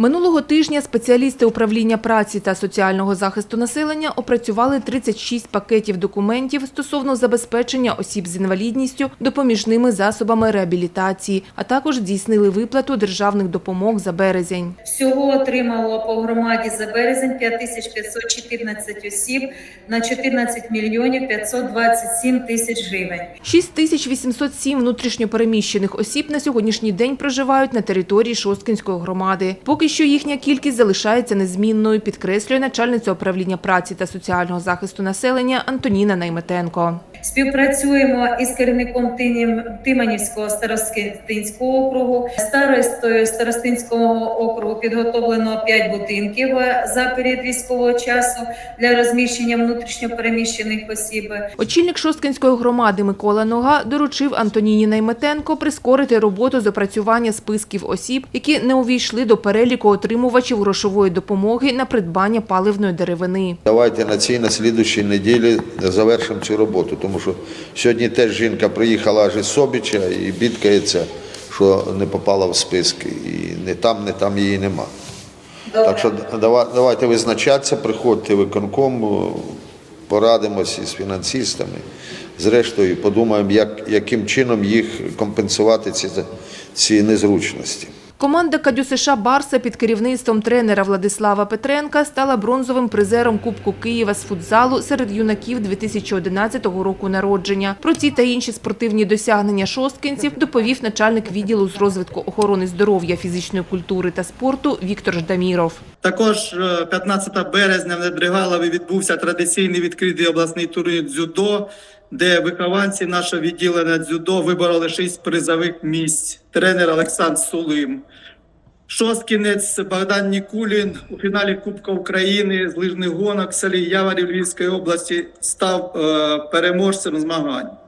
Минулого тижня спеціалісти управління праці та соціального захисту населення опрацювали 36 пакетів документів стосовно забезпечення осіб з інвалідністю допоміжними засобами реабілітації, а також здійснили виплату державних допомог за березень. Всього отримало по громаді за березень 5514 осіб на 14 мільйонів 527 тисяч гривень. 6807 внутрішньопереміщених осіб на сьогоднішній день проживають на території Шосткинської громади. Поки що їхня кількість залишається незмінною, підкреслює начальниця управління праці та соціального захисту населення Антоніна Найметенко. Співпрацюємо із керівником Тиманівського старостинського округу. Старостою старостинського округу підготовлено 5 будинків за період військового часу для розміщення внутрішньопереміщених осіб. Очільник Шосткинської громади Микола Нога доручив Антоніні Найметенко прискорити роботу з опрацювання списків осіб, які не увійшли до переліку отримувачів грошової допомоги на придбання паливної деревини. Давайте на цій на слідущій неділі завершимо цю роботу, тому що сьогодні теж жінка приїхала аж із Собіча і бідкається, що не попала в списки. І не там, не там її нема. Так що давайте визначатися, приходьте в виконком, порадимося із фінансистами. Зрештою, подумаємо, як, яким чином їх компенсувати ці, ці незручності. Команда Кадю США Барса під керівництвом тренера Владислава Петренка стала бронзовим призером Кубку Києва з футзалу серед юнаків 2011 року народження. Про ці та інші спортивні досягнення шосткинців доповів начальник відділу з розвитку охорони здоров'я, фізичної культури та спорту Віктор Ждаміров. Також е, 15 березня в Недригалові відбувся традиційний відкритий обласний турнір дзюдо, де вихованці нашого відділення дзюдо вибороли шість призових місць. Тренер Олександр Сулим. Шосткінець Богдан Нікулін у фіналі Кубка України з лижних гонок в селі Яварів Львівської області став е, переможцем змагань.